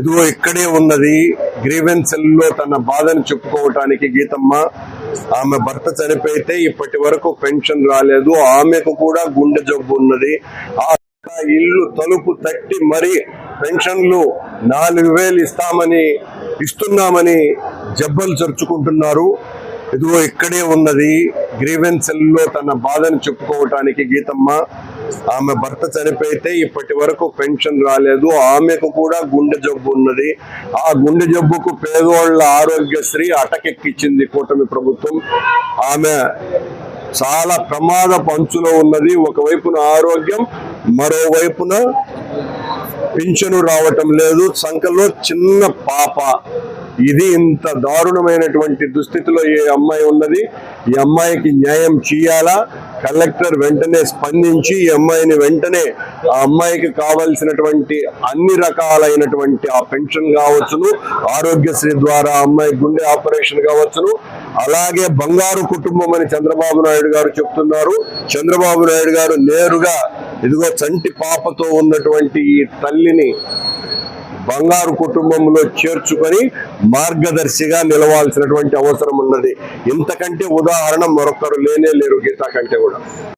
ఇదిగో ఇక్కడే ఉన్నది గ్రీవెన్సెల్లో తన బాధను చెప్పుకోవటానికి గీతమ్మ. ఆమె భర్త చనిపోయితే ఇప్పటి వరకు పెన్షన్ రాలేదు. ఆమెకు కూడా గుండె జబ్బు ఉన్నది. ఆ ఇల్లు తలుపు తట్టి మరి పెన్షన్లు నాలుగు వేలు ఇస్తామని ఇస్తున్నామని జబ్బలు చరుచుకుంటున్నారు ఇదిగో ఇక్కడే ఉన్నది గ్రీవెన్సెల్లో తన బాధను చెప్పుకోవటానికి గీతమ్మ. ఆమె భర్త చనిపోయితే ఇప్పటి వరకు పెన్షన్ రాలేదు. ఆమెకు కూడా గుండె జబ్బు ఉన్నది. ఆ గుండె జబ్బుకు పేదోళ్ళ ఆరోగ్యశ్రీ అటకెక్కిచ్చింది కూటమి ప్రభుత్వం. ఆమె చాలా ప్రమాద పంచులో ఉన్నది. ఒకవైపున ఆరోగ్యం మరోవైపున పింఛను రావటం లేదు. సంఖలో చిన్న పాప. ఇది ఇంత దారుణమైనటువంటి దుస్థితిలో ఈ అమ్మాయి ఉన్నది? ఈ అమ్మాయికి న్యాయం చేయాలా? కలెక్టర్ వెంటనే స్పందించి ఈ అమ్మాయిని వెంటనే ఆ అమ్మాయికి కావలసినటువంటి అన్ని రకాలైనటువంటి ఆ పెన్షన్ కావచ్చును ఆరోగ్యశ్రీ ద్వారా అమ్మాయి గుండె ఆపరేషన్ కావచ్చును. అలాగే బంగారు కుటుంబం అని చంద్రబాబు నాయుడు గారు చెప్తున్నారు. చంద్రబాబు నాయుడు గారు నేరుగా ఇదిగో చంటి పాపతో ఉన్నటువంటి ఈ తల్లిని బంగారు కుటుంబంలో చేర్చుకొని మార్గదర్శిగా నిలవాల్సినటువంటి అవసరం ఉన్నది. ఇంతకంటే ఉదాహరణ మరొకరు లేనే లేరు గీతా కంటే కూడా.